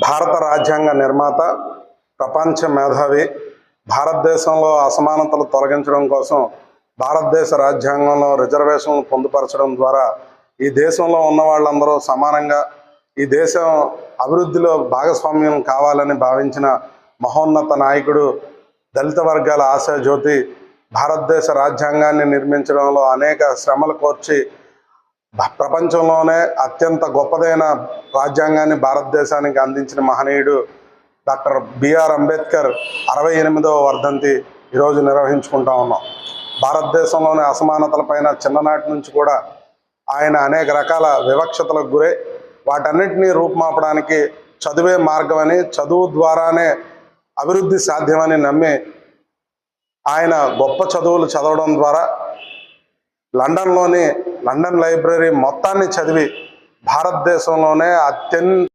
భారత రాజ్యాంగ నిర్మాత ప్రపంచ మేధావి భారతదేశంలో అసమానతలు తొలగించడం కోసం భారతదేశ రాజ్యాంగంలో రిజర్వేషన్లు పొందుపరచడం ద్వారా ఈ దేశంలో ఉన్న వాళ్ళందరూ సమానంగా ఈ దేశం అభివృద్ధిలో భాగస్వామ్యం కావాలని భావించిన మహోన్నత నాయకుడు దళిత వర్గాల ఆశాజ్యోతి భారతదేశ రాజ్యాంగాన్ని నిర్మించడంలో అనేక శ్రమలు కోర్చి ప్రపంచంలోనే అత్యంత గొప్పదైన రాజ్యాంగాన్ని భారతదేశానికి అందించిన మహనీయుడు డాక్టర్ బిఆర్ అంబేద్కర్ అరవై ఎనిమిదవ వర్ధంతి ఈరోజు నిర్వహించుకుంటా ఉన్నాం. భారతదేశంలోని అసమానతలపైన చిన్ననాటి నుంచి కూడా ఆయన అనేక రకాల వివక్షతలకు గురై వాటన్నిటినీ రూపుమాపడానికి చదువే మార్గమని చదువు ద్వారానే అభివృద్ధి సాధ్యమని నమ్మి ఆయన గొప్ప చదువులు చదవడం ద్వారా లండన్లోని లండన్ లైబ్రరీ మొత్తాన్ని చదివి భారతదేశంలోనే అత్యంత